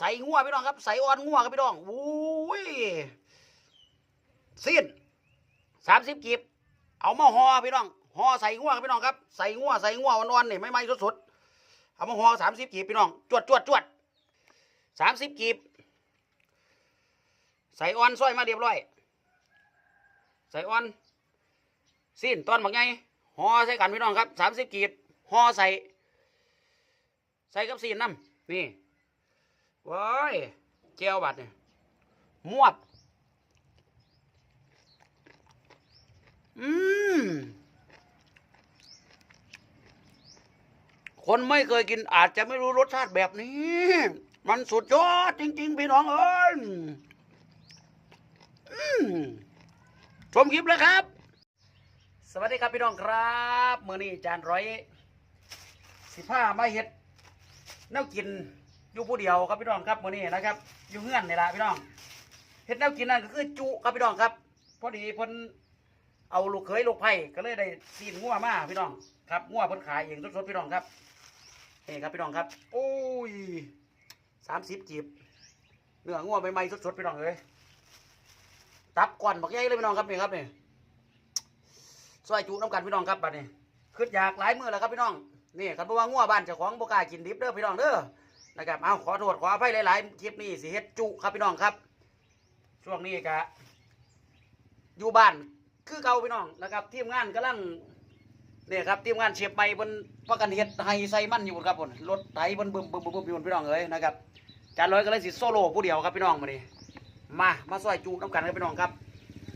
ใส่งัวพี่น้องครับใส่อ่อนงัวครับพี่น้องอุ้ยสิ้นสามสิบกีบเอามาห่อพี่น้องห่อใส่งัวครับพี่น้องครับใส่งัวใส่งัวอ่อนๆนี่ไม่ไหม้สดๆเอามาห่อสามสิบกีบพี่น้องจวดจวดจวดสามสิบกีบใส่อ่อนซอยมาเรียบร้อย ใส่อ่อนสิ้นตอนบักไงห่อใส่กันพี่น้องครับสามสิบกีบห่อใส่ ใส่กับสิ้นน้ำนี่ ว้ายเจียวบัดเนี่ยมวบอืม คนไม่เคยกินอาจจะไม่รู้รสชาติแบบนี้ มันสุดยอดจริง ๆ พี่น้องเอ้ยชมคลิปเลยครับ สวัสดีครับพี่น้องครับเมื่อนี้จานร้อยสิผ้ามาเฮ็ดแนวกิน อยู่ผู้เดียวครับพี่น้องครับมื้อนี้นะครับ อยู่เฮือนนี่ละพี่น้องเฮ็ดแนวกินนั่นก็คือจุครับพี่น้องครับ พอดีเพิ่นเอาลูกเขยลูกไผ่ก็เลยได้ซีนงัวมาพี่น้องครับงัวเพิ่นขายเองสดๆพี่น้องครับนี่ครับพี่น้องครับ โอ้ยสามสิบจีบเนื้องัวใหม่ๆสดๆพี่น้องเอ้ยตับก่อนบักใหญ่เลยพี่น้องครับนี่ครับนี่ซอยจุน้ำกันพี่น้องครับบัดนี้ขึ้นอยากหลายมือแล้วครับพี่น้องนี่คันบ่ว่างัวบ้านเจ้าของบ่กล้ากินดิบเด้อพี่น้องเด้อ นะครับเอาขอโทษขออภัยหลายๆคลิปนี้สิเฮ็ดจุครับพี่น้องครับ ช่วงนี้กะอยู่บ้านคือเก่าพี่น้องนะครับทีมงานกำลังเนี่ยครับทีมงานเชียบใหม่บนประกันเฮ็ดไฮไซมันอยู่ครับผมรถไถบนบึมบึมบึมบึมอยู่บนพี่น้องเอ้ยนะครับจานร้อยก็เลยสิโซโล่ผู้เดียวครับพี่น้องมาดิมามาซอยจุน้ำกันครับพี่น้องครับ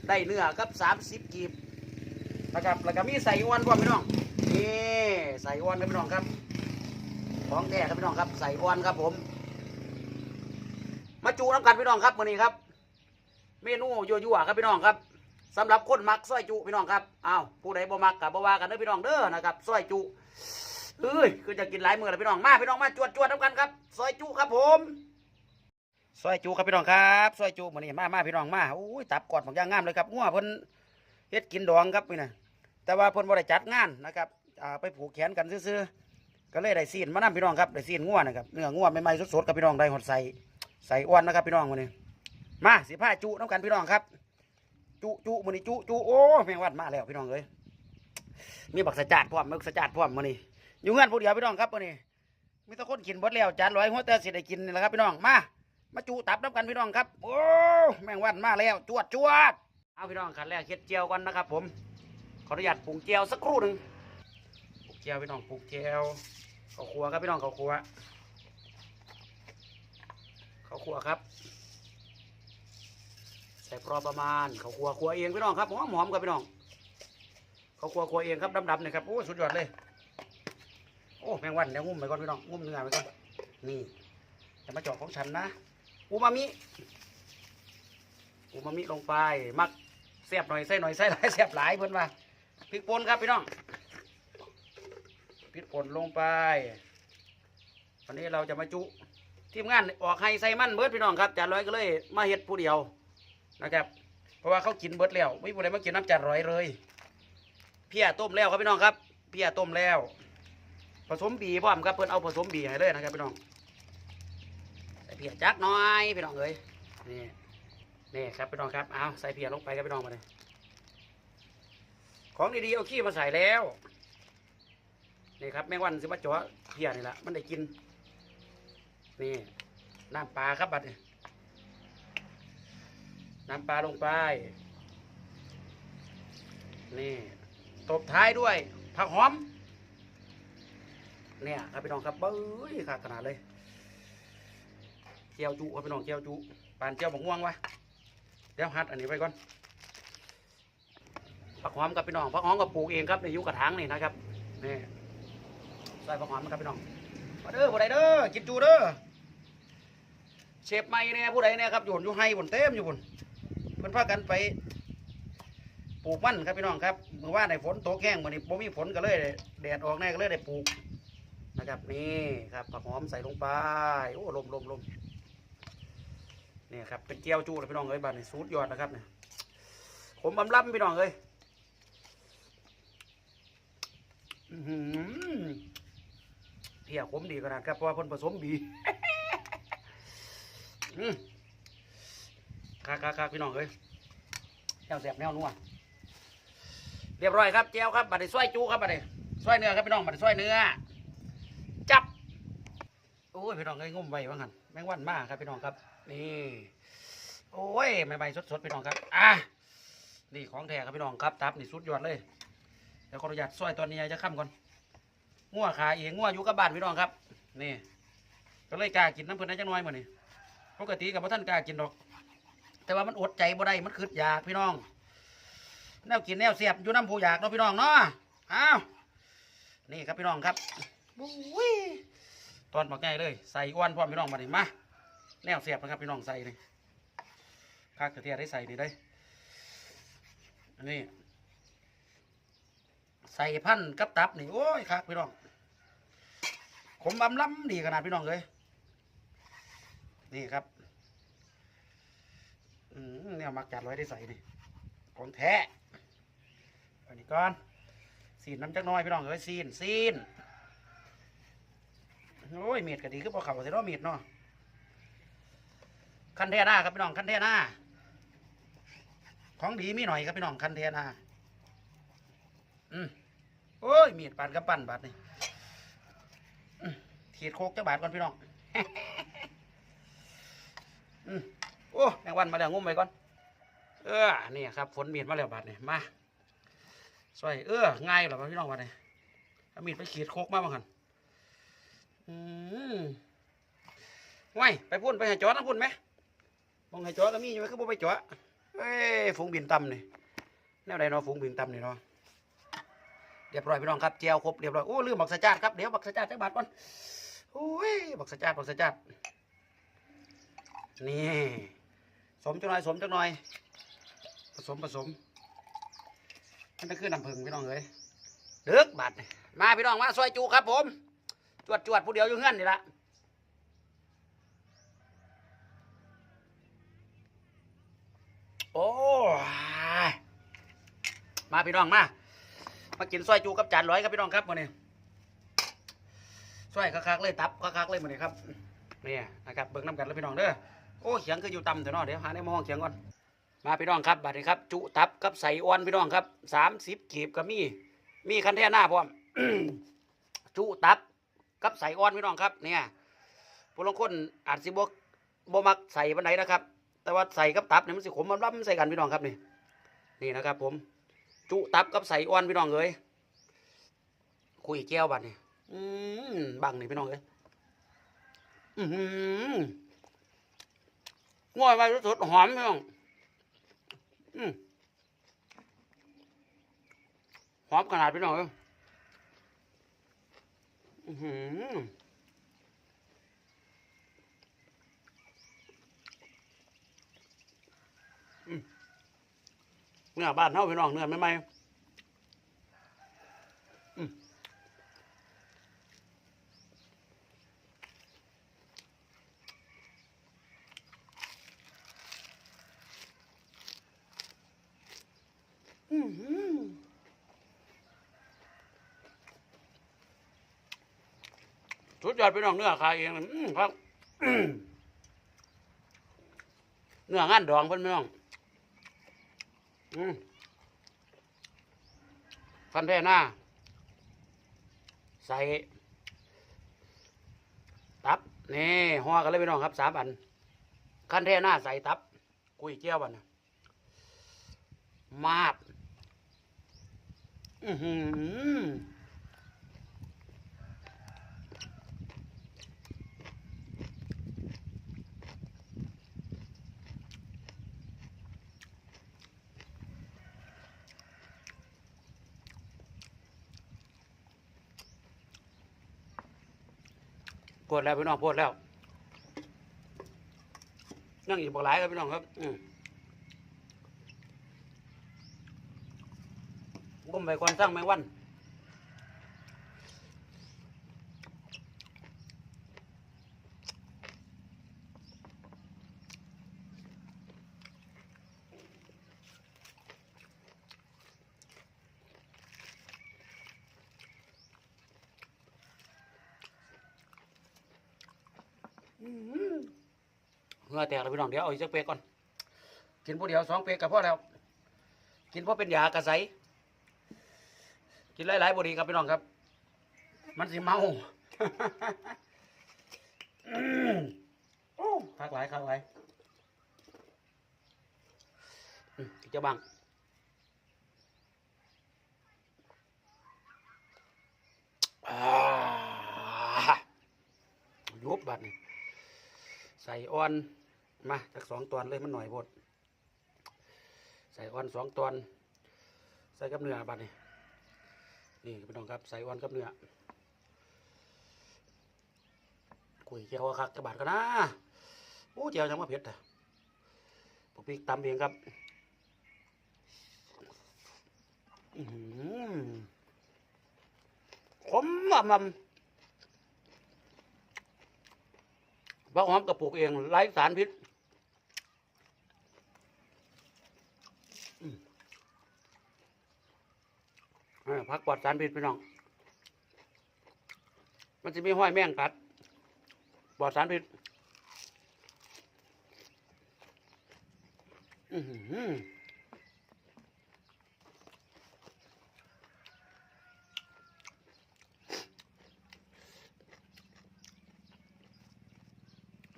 ได้เนื้อครับสามสิบกีบนะครับแล้วก็มีใส่อ้วนพร้อมพี่น้องนี่ใส่อ้วนครับพี่น้องครับ ของแท้ครับพี่น้องครับ ใส่อ้วนครับผม มาจูน้ำกันพี่น้องครับวันนี้ครับ เมนูยั่วๆครับพี่น้องครับสำหรับคนมักซอยจุพี่น้องครับอ้าวผู้ใดบ่มักกับบ่ว่ากันเด้อพี่น้องเด้อนะครับซอยจุเอ้ยคือจะกินหลายมือแล้วพี่น้องมาพี่น้องมาจวดจวดน้ำกันครับซอยจุครับผมซอยจุครับพี่น้องครับซอยจุมื้อนี้มามาพี่น้องมาอุ้ยตับกอดบักย่างงามเลยครับงัวเพิ่นเฮ็ดกินดองครับพี่น่ะแต่ว่าเพิ่นบ่ได้จัดงานนะครับไปผูกแขนกันซื่อ ก็เลยได้ซีนมานำพี่น้องครับได้ซีนงัวนะครับเนื้องัวใหม่ๆสดๆกับพี่น้องได้หดใส่ใส่อ้วนนะครับพี่น้องวันนี้มาสิผ้าจุน้ำกันพี่น้องครับ จุจุมือนี้จุจุโอ้แมงวันมาแล้วพี่น้องเอ้ยมีบักสะจัดพร้อมมีบักสะจัดพร้อมมือนี้อยู่เงื่อนผู้เดียวพี่น้องครับมือนี้มีต่คนกินบดแล้วจานร้อยหัวแต่สิได้กินนี่แหละครับพี่น้องมามาจุตับน้ำกันพี่น้องครับ โอ้แมงวันมาแล้วจวดจวดเอาพี่น้องขันแรกเค็ดเจียวก่อนนะครับ ผมขออนุญาตปรุงเจียวสักครู่หนึ่ง จียวพี่น้องปรุงเจียวข้าวคั่วครับพี่น้องข้าวคั่วข้าวคั่วครับ ใส่พอประมาณข้าวคั่วคั่วเองพี่น้องครับหอมหอมครับพี่น้องข้าวคั่วคั่วเองครับดำๆเนี่ยครับโอ้สุดยอดเลยโอ้แมงวันเดี๋ยวงุ้มไปก่อนพี่น้องงุ้มเนื้อไปก่อนนี่จะมาจาะของฉันนะอูมามิอูมามิลงไปมักเสียบหน่อยใส่หน่อยใส่หลายเสียบหลายเพิ่นว่าพริกป่นครับพี่น้อง พริกป่นลงไป วันนี้เราจะมาจุ ทีมงานออกให้ใส่มันเบิดพี่น้องครับจานร้อยก็เลย มาเฮ็ดผู้เดียวนะครับ เพราะว่าเขากินเบิดแล้วไม่ผู้ใดมากินน้ำจานร้อยเลย เพียต้มแล้วครับพี่น้องครับเพียต้มแล้ว ผสมบีพร้อมครับเพิ่นเอาผสมบีให้เลยนะครับพี่น้องใส่เพียจักน้อยพี่น้องเอ้ยนี่นี่ครับพี่น้องครับเอาใส่เพียลงไปครับพี่น้องมาเลยของดีๆเอาขี้มาใส่แล้ว นี่ครับแมงวันสิมาจ่อเพียนี่แหละมันได้กิน นี่น้ำปลาครับบัดนี้น้ำปลาลงไป นี่ตบท้ายด้วยผักหอม เนี่ยครับพี่น้องครับเบ้ยขาดขนาดเลยเจียวจุครับพี่น้องเจียวจุปานเจียวบกม่วงวะเดี๋ยวหัดอันนี้ไปก่อนผักหอมกับพี่น้องผักหอมกับปลูกเองครับในยุกระถางนี่นะครับนี่ ใส่ผักหอมนะครับพี่น้องมาเด้อผู้ใดเด้อกินจูเด้อเชฟใหม่เนี่ยผู้ใดเนี่ยครับอยู่อยู่ให้บนเต็มอยู่บนเพิ่นพากันไปปลูกมันครับพี่น้องครับเมื่อวานในฝนตกแห้งมื่อนี้บ่มีฝนก็เลยแดดออกแน่ก็เลยได้ปลูกนะครับนี่ครับผักหอมใส่ลงไปโอ้ลมลมลมนี่ครับเป็นเจียวจูเลยพี่น้องเอ้ยบ้านนี้สูตรยอดนะครับเนี่ยผมบำล้ำพี่น้องเอ้ยอื้อ หือเพียขมดีขนาดครับเพราะว่าเพิ่นผสมบีคักคักคักพี่น้องเอ้ยแนวแสบแนวนัวเรียบร้อยครับเจียวครับบัดนี้ซอยจูครับบัดนี้ซอยเนื้อครับพี่น้องบัดนี้ซอยเนื้อ จับโอ้ยพี่น้องเอ้ยงุ่มไว้ว่างันแมงวันมากครับพี่น้องครับ นี่โอ้ยใหม่ๆสดๆพี่น้องครับอะนี่ของแท้ครับพี่น้องครับตับนี่สุดยอดเลยเดี๋ยวขออนุญาตซอยตอนนี้จะข้ามก่อน งัวขาเองงัวอยู่กับบ้านพี่น้องครับ นี่ ก็เลยกล้ากินน้ำเพิ่นได้จังน้อยมื้อนี้ปกติกับพ่ท่านกล้ากินดอก แต่ว่ามันอดใจบ่ได้มันคืดอยากพี่น้องแนวกินแนวเสียบอยู่น้ำผู้อยากเนาะพี่น้องเนาะอ้าวนี่ครับพี่น้องครับบุ้ยตอนบักใหญ่เลย ใส่อ้วนพร้อมพี่น้องมาดิมาแนวเสียบนะครับพี่น้องใส่นี่คักกระเทียมได้ใส่นี่ได้อันนี้ใส่พันกับตับนี่โอ้ยคักพี่น้อง ขมบำล้ำดีขนาดพี่น้องเลยนี่ครับเนี่ยมักจัดไว้ได้ใส่นี่ของแท้อันนี้ก่อนซีนน้ำจักน้อยพี่น้องเอ้ยซีนซีนโอ้ยเมีดก็ดีคือพอเขาเสียเนาะเมีดเนาะคันเทน่าครับพี่น้องคันเทน่าของดีมีหน่อยครับพี่น้องคันเทน่าอืมโอ้ยเมีดปานกับปั้นบาดนี่ ถีดโคกจักบาทก่อนพี่น้องอืมโอ้แมงวันมาแล้วงุ้มไปก่อน เออนี่ครับฝนมีดมาแล้วบาดนี่มาสวยเออง่ายเหรอพี่น้องบาดนี่เอามีดไปขีดโคกมาบ้างกันอืมไว้ไปพุ่นไปห้จอดนะพุ่นไหมมองห้จอดก็มีอยู่ไหมคือบ่ไปจอเอ้ยฝูงบินต่ำนี่แนวใดเนาะฝูงบินต่ำนี่เนาะเรียบร้อยพี่น้องครับเจียวครบเรียบร้อยโอ้ลืมบักสะจาดครับเดี๋ยวบักสะจาดจักบาทก่อน โอ้ยบักสะจาดบักสะจาดนี่สมจังหน่อยสมจังหน่อย ผสมผสมมันจะคือน้ำผึ้งพี่น้องเอ้ยเดือกบาทนี่มาพี่น้องมาซอยจูครับ ผมจวดจวดผู้เดียวอยู่เงื่อนนี่ละโอ้ยมาพี่น้องมามากินซอยจูกับจานร้อยครับพี่น้องครับวันนี้ ซอยคักๆเลยตับคักๆเลยวันนี้ครับนี่นะครับเบิ่งน้ำกันแล้วพี่น้องเด้อโอ้เขียงคืออยู่ต่ำเถอะเนาะเดี๋ยวหาในมองเขียงก่อนมาพี่น้องครับบัดนี้ครับ จุตับกับใส่อ่อนพี่น้องครับสามสิบกีบก็มีมีคันแท่หน้าพร้อมจุตับกับใส่อ่อนพี่น้องครับ เนี่ยผู้ลงคนอาจสิบวกบ่มักใส่ปันไหนนะครับ แต่ว่าใส่กับตับเนี่ยมันสิขมมันรับมันใส่กันพี่น้องครับนี่นี่นะครับ ผม จุตับกับใส่อ้วนพี่น้องเอ้ยคุยแก้วบัดนี่ อืมบังนี่พี่น้องเอ้ยอือหือง่อยไปสดหอมพี่น้องอืมหอมขนาดพี่น้องเอ้ยอือหือเนื้อบ้านเฮาพี่น้องเนื้อไม่ไหมอืมอื้อหือสุด ยอดพี่น้องเนื้อขายเองเลยอื้อครับเนื้องานดองเพิ่นพี่น้องอืมฟันแท่หน้า ใส่ ตับ นี่ห่อกันเลยพี่น้องครับสามอัน ขั้นแท่หน้าใส่ตับ กุยเจียวบันนะมาบ อือหือ ดแล้วพี่น้องปวดแล้ว นั่งอีกบักหลายครับพี่น้องครับ อืมก้มไปก่อนสร้างไม่วัน อืม เหงือแตกแล้วพี่น้องเดี๋ยวเอาอีกสักเป๊กก่อน กินผู้เดียวสองเป๊กก็พอแล้ว กินพราะเป็นยากระใสกินหลายๆบดีครับพี่น้องครับ มันสิเมาอืมโอ้คักหลายคักหลายเจ้าบังยุบบัดนี่ใส่อ่อน มาจากสองตอนเลยมันหน่อยบดใส่อ่อนสองตอน ใส่กับเนื้อบัดนี่นี่พี่น้องครับใส่อ่อนกับเนื้อกุยเจียวคักกระบาดกันนะโอ้เจียวจังว่าเผ็ดอะผมพริกตำเองครับขมอะมันบักหอมกระปุกเองไร้สารพิษอืมอ่า พักปลอดสารพิษพี่น้อง มันจะมีห้อยแมงกัดปลอดสารพิษ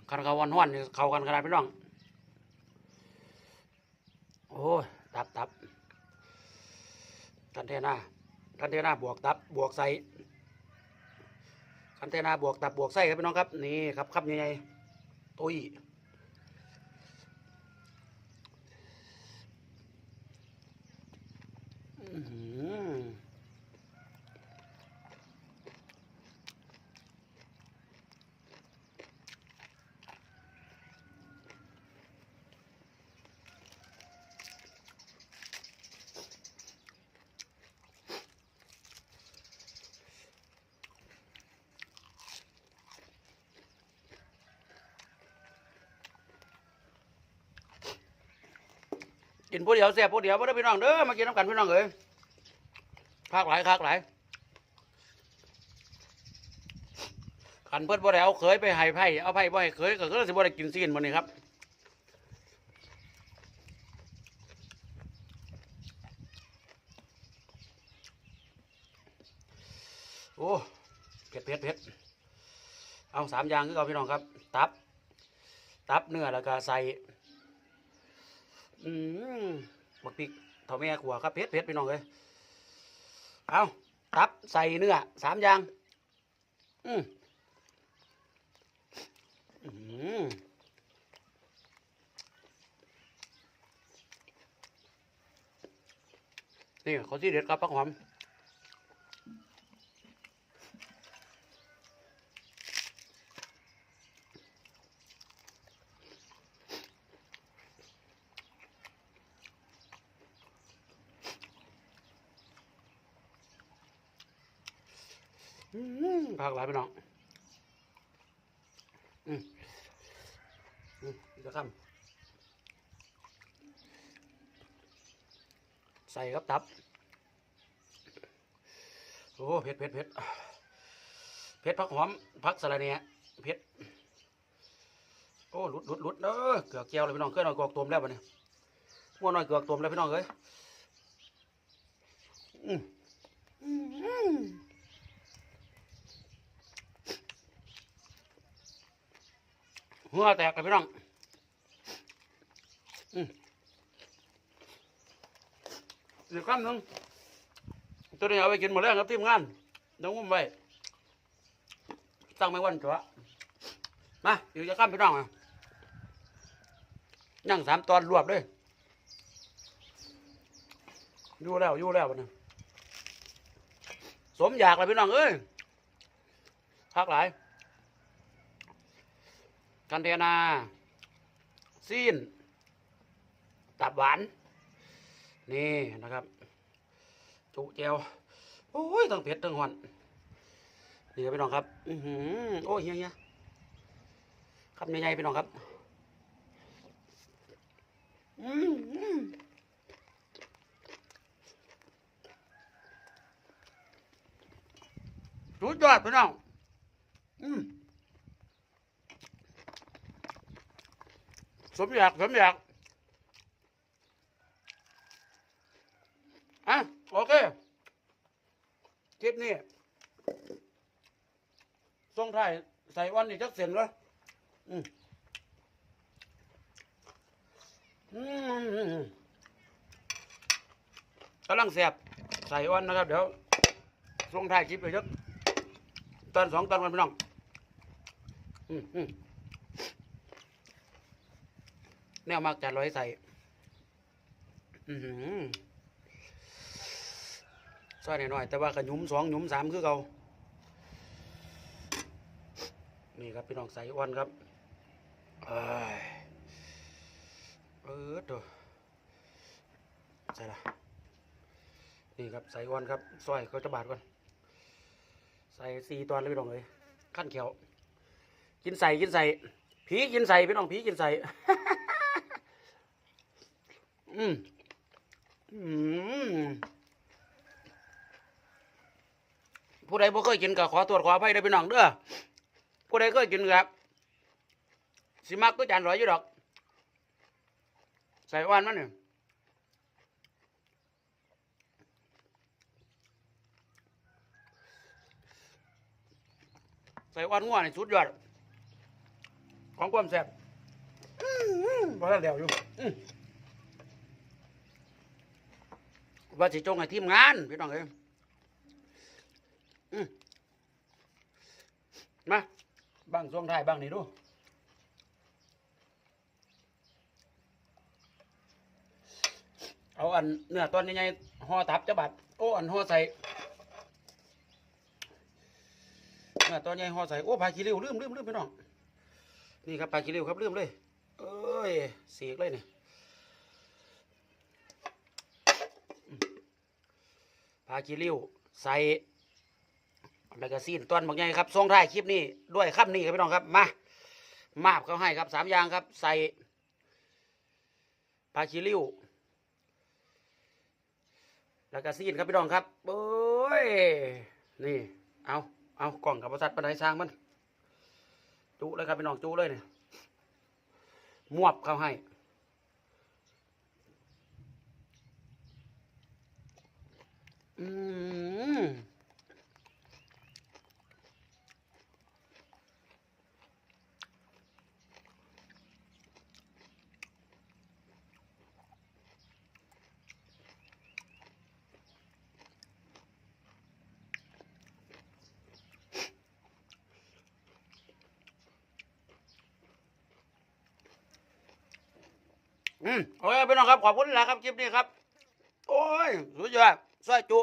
คันเขาวันห้อนเขากันขนาดพี่น้อง โอ้ย ตับตับกันเทน่ากันเทนาบวกตับบวกไส้คันเทนาบวกตับบวกไส้ครับพี่น้องครับนี่ครับครับใหญ่ๆตุ้ยอื้อหือ กินผู้เดียวแซ่บผู้เดียวบ่ได้พี่น้องเด้อมากินน้ำกันพี่น้องเอ้ยคักหลายคักหลายขันเพิ่อนบ่ได้เอาเคยไปให้ไผ่เอาไผ่บ่ให้เคยก็คือสิบ่ได้กินซีนมื้อนี้ครับโอ้เผ็ดเผ็ดเผ็ดเอาสามอย่างคือเอาพี่น้องครับ ตับ ตับเนื้อแล้วก็ใส่ อืมบักพริกเท่าแม่ขัวครับเผ็ดเผ็ดไปน้องเลยเอาตับใส่เนื้อสามอย่าง อืมอืมนี่เขาที่เด็ดครับปักหอม อืมผัก หลายไปน้องอืมอืมกจะคำใส่ครับตับ โอ้เผ็ดเผ็ดเผ็ดเผ็ดผักหอมผักสะระเนียเผ็ดโอ้หลุดหลุดหลุดเด้อเกือกแก้วเลยพี่น้องเคยหน่อยกอกตวมแล้วปะเนี่ยมัวหน่อยเกือกตวมแล้วพี่น้องเอ้ยอืมอืม หัวแตกเลยพี่น้องอืมอีกคำหนึ่งตัวนี้เอาไปกินหมดแล้วครับทีมงานเดี๋ยวงุ้มไว้ตั้งไม่วันจ้ะมาอยู่จะข้ามพี่น้องอะนั่งสามตอนรวบเลยอยู่แล้วอยู่แล้ววันะสมอยากเลยพี่น้องเอ้ยพักหลาย กันเทนาซีนตับหวาน นี่นะครับ จุเจียว โอ้ยทั้งเผ็ดทั้งหวานนี่ครับพี่น้องครับ อือหือโอ้ยเฮียเฮียคำใหญ่ๆพี่น้องครับ อืมสุดยอดพี่น้อง อืม สมอยากสมอยากอะโอเคคลิปนี้ส่งท้ายใส่วันนี้จักเสร็จแล้วอืมอืมกำลังแสบใส่วันนะครับ เดี๋ยวส่งท้ายคลิปไปจักตอนสองตอนกันพี่น้อง อืมอืม แนวมากจัดร้อยใส่อือหือซอยหน่อยๆแต่ว่าก็หยุ้มสองยุ้มสามคือเก่านี่ครับ พี่น้องใส่อ้วนครับเอ้เออตัวใส่ละนี่ครับใส่อ้วนครับซอยเขาจะบาดก่อน ใส่สี่ตอนเลยพี่น้องเลยขั้นเขียว กินใส่กินใส่ผีกินใส่พี่น้องผีกินใส่ อืมอืมผู้ใดบ่เคยกินก็ขอตรวจขออภัยเด้พี่น้องเด้อผู้ใดเคยกินครับสิมักก็จานร้อยอยู่ดอก ใส่อ้วนมันเนี่ยใส่อ้วนงัวนี่สุดยอดของความแซ่บอื้อหือบ่ทันเดี๋ยวอยู่อื้อ ว่าสิจงให้ทีมงานพี่น้องเอ้ยมาบังช่วงท้ายบังนี่ดูเอาอันเนื้อตอนใหญ่ๆห่อทับจะบัดโอ้อันห่อใส่เนื้อตอนใหญ่ห่อใส่โอ้ปลาขี้ริ้วลืมลืมลืมพี่น้องนี่ครับปลากิริวครับลืมเลยเอ้ยเสียกเลยเนี่อื ปากิริวใส่แล้วก็ซีนต้นบางใหญ่ครับส่งท้ายคลิปนี้ด้วยคำนี้ครับพี่น้องครับมามาบเขาให้ครับสามอย่างครับ ใส่ปากิริวแล้วก็ซีนครับพี่น้องครับโอ้ยนี่เอาเอากล่องกับประสัทปันไดสร้างมันจุเลยครับพี่น้องจุเลยเนี่ยมวบเข้าให้ อืมอืมโอเคพี่น้องครับ ขอบคุณหลายครับคลิปนี้ครับ โอ้ยสุดย อดสวยจุ